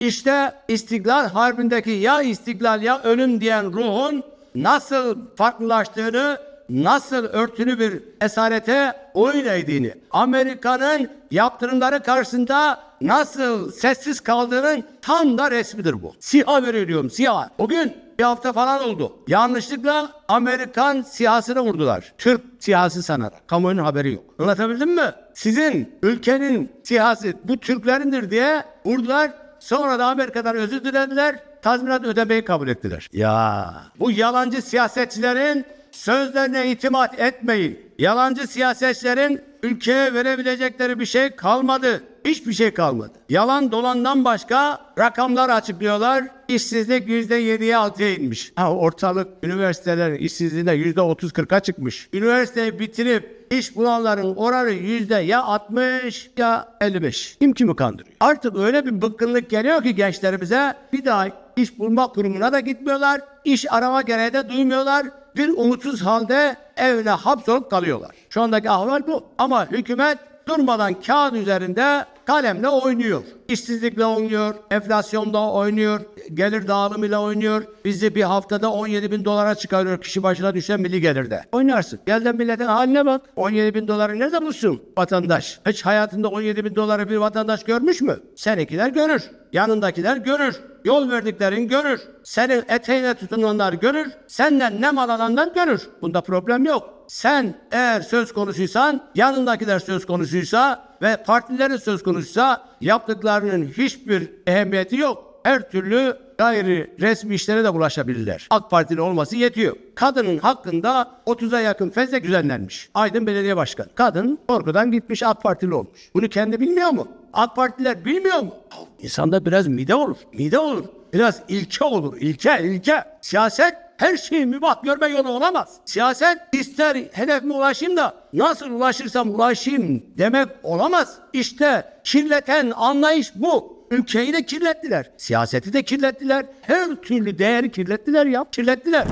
İşte İstiklal Harbi'ndeki ya istiklal ya ölüm diyen ruhun nasıl farklılaştığını, nasıl örtülü bir esarete oyun eğdiğini, Amerika'nın yaptırımları karşısında nasıl sessiz kaldığının tam da resmidir bu. SİHA veriyorum SİHA. Bugün bir hafta falan oldu. Yanlışlıkla Amerikan siyasını vurdular. Türk siyasi sanarak. Kamuoyunun haberi yok. Anlatabildim mi? Sizin ülkenin siyasi bu Türklerindir diye vurdular. Sonra da Amerika'dan özür dilediler. Tazminat ödemeyi kabul ettiler. Ya bu yalancı siyasetçilerin sözlerine itimat etmeyin. Yalancı siyasetçilerin ülkeye verebilecekleri bir şey kalmadı. Hiçbir şey kalmadı. Yalan dolandan başka rakamlar açıklıyorlar. İşsizlik yüzde yediye altıya inmiş. Ha, ortalık üniversitelerin işsizliğinde yüzde otuz kırka çıkmış. Üniversiteyi bitirip iş bulanların oranı yüzde ya 60 ya 55. Kim kimi kandırıyor? Artık öyle bir bıkkınlık geliyor ki gençlerimize bir daha iş bulma kurumuna da gitmiyorlar. İş arama gereği de duymuyorlar. Bir umutsuz halde evine hapsolup kalıyorlar. Şu andaki ahval bu. Ama hükümet durmadan kağıt üzerinde kalemle oynuyor. İşsizlikle oynuyor, enflasyonla oynuyor, gelir dağılımıyla oynuyor. Bizi bir haftada 17 bin dolara çıkarıyor kişi başına düşen milli gelirde. Oynarsın. Gel de milletin haline bak. 17 bin doları nerede bulsun vatandaş? Hiç hayatında 17 bin doları bir vatandaş görmüş mü? Seninkiler görür. Yanındakiler görür. Yol verdiklerin görür. Senin eteğine tutunanlar görür. Senden ne mal alanlar görür. Bunda problem yok. Sen eğer söz konusuysan, yanındakiler söz konusuysa ve partilerin söz konusuysa yaptıklarının hiçbir ehemmiyeti yok. Her türlü gayri resmi işlere de bulaşabilirler. AK Partili olması yetiyor. Kadının hakkında 30'a yakın fezlek düzenlenmiş. Aydın Belediye Başkanı. Kadın korkudan gitmiş AK Partili olmuş. Bunu kendi bilmiyor mu? AK Partiler bilmiyor mu? İnsanda biraz mide olur. Mide olur. Biraz ilke olur. İlke, ilke. Siyaset her şeyi mübah görme yolu olamaz. Siyaset ister hedefime ulaşayım da nasıl ulaşırsam ulaşayım demek olamaz. İşte kirleten anlayış bu. Ülkeyi de kirlettiler. Siyaseti de kirlettiler. Her türlü değeri kirlettiler ya. Kirlettiler.